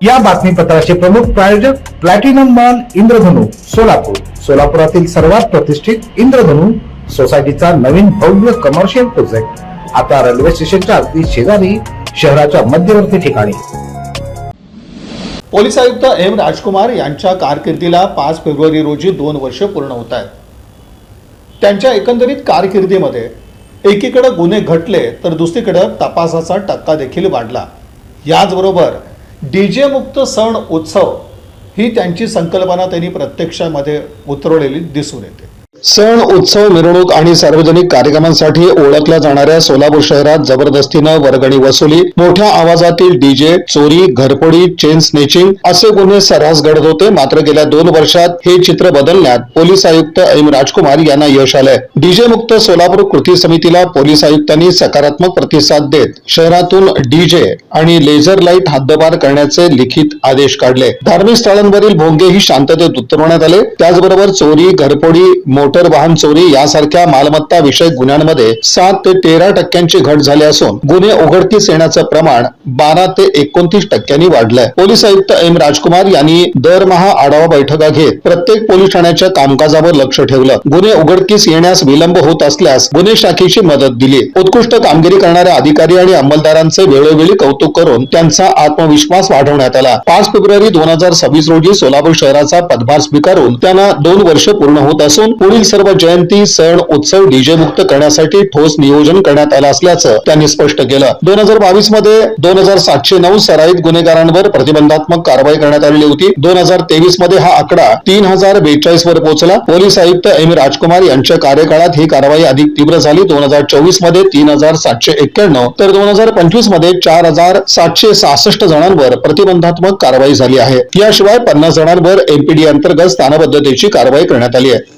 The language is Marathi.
या बातमीपत्राचे प्रमुख प्रायोजक प्लॅटिनम मॉल इंद्रधनु सोलापूर. सोलापुरातील सर्वात प्रतिष्ठित इंद्रधनु सोसायटीचा नवीन भव्य कमर्शियल प्रोजेक्ट आता रेल्वे स्टेशनच्या अगदी शेजारी शहराच्या मध्यवर्ती ठिकाणी. पोलीस आयुक्त एम राजकुमार यांच्या कारकिर्दीला पाच फेब्रुवारी रोजी दोन वर्ष पूर्ण होत आहेत. त्यांच्या एकंदरीत कारकिर्दीमध्ये एकीकडे गुन्हे घटले तर दुसरीकडे तपासाचा टक्का देखील वाढला. याचबरोबर डी जे मुक्त सण उत्सव ही त्यांची संकल्पना त्यांनी प्रत्यक्षामध्ये उतरवलेली दिसून येते. सण उत्सव मिरवणूक आणि सार्वजनिक कार्यक्रमांसाठी ओळखल्या जाणाऱ्या सोलापूर शहरात जबरदस्तीनं वर्गणी वसुली. मोठ्या आवाजातील डीजे चोरी घरपोडी चेन स्नेचिंग असे गुन्हे सर्रास घडत होते. मात्र गेल्या दोन वर्षात हे चित्र बदलण्यात पोलीस आयुक्त एम राजकुमार यांना यश आलंय. डीजे मुक्त सोलापूर कृती समितीला पोलीस आयुक्तांनी सकारात्मक प्रतिसाद देत शहरातून डीजे आणि लेझर लाइट हद्दपार करण्याचे लिखित आदेश काढले. धार्मिक स्थळांवरील भोंगेही शांततेत उतरवण्यात आले. त्याचबरोबर चोरी घरपोडी मोटर वाहन चोरी यासारख्या मालमत्ता विषयक गुन्ह्यांमध्ये सात ते तेरा टक्क्यांची घट झाली असून गुन्हे उघडकीस येण्याचं प्रमाण बारा ते एकोणतीस टक्क्यांनी वाढलंय. पोलीस आयुक्त एम राजकुमार यांनी दरमहा आढावा बैठका घेत प्रत्येक पोलीस ठाण्याच्या कामकाजावर लक्ष ठेवलं. गुन्हे उघडकीस येण्यास विलंब होत असल्यास गुन्हे शाखेची मदत दिली. उत्कृष्ट कामगिरी करणाऱ्या अधिकारी आणि अंमलदारांचे वेळोवेळी कौतुक करून त्यांचा आत्मविश्वास वाढवण्यात आला. पाच फेब्रुवारी दोन हजार सव्वीस रोजी सोलापूर शहराचा पदभार स्वीकारून त्यांना दोन वर्ष पूर्ण होत असून पुणे पुढील सर्व जयंती सण उत्सव डीजे मुक्त करण्यासाठी ठोस नियोजन करण्यात आलं असल्याचं त्यांनी स्पष्ट केलं. दोन हजार बावीसमध्ये दोन हजार सातशे नऊ सराईत गुन्हेगारांवर प्रतिबंधात्मक कारवाई करण्यात आलेली होती. दोन हजार तेवीसमध्ये हा आकडा तीन हजार बेचाळीस वर पोहोचला. पोलीस आयुक्त एम राजकुमार यांच्या कार्यकाळात ही कारवाई अधिक तीव्र झाली. दोन हजार चोवीसमध्ये तीन हजार सातशे एक्क्याण्णव तर दोन हजार पंचवीसमध्ये चार हजार सातशे सहासष्ट जणांवर प्रतिबंधात्मक कारवाई झाली आहे. याशिवाय पन्नास जणांवर एमपीडी अंतर्गत स्थानबद्धतेची कारवाई करण्यात आली आहे.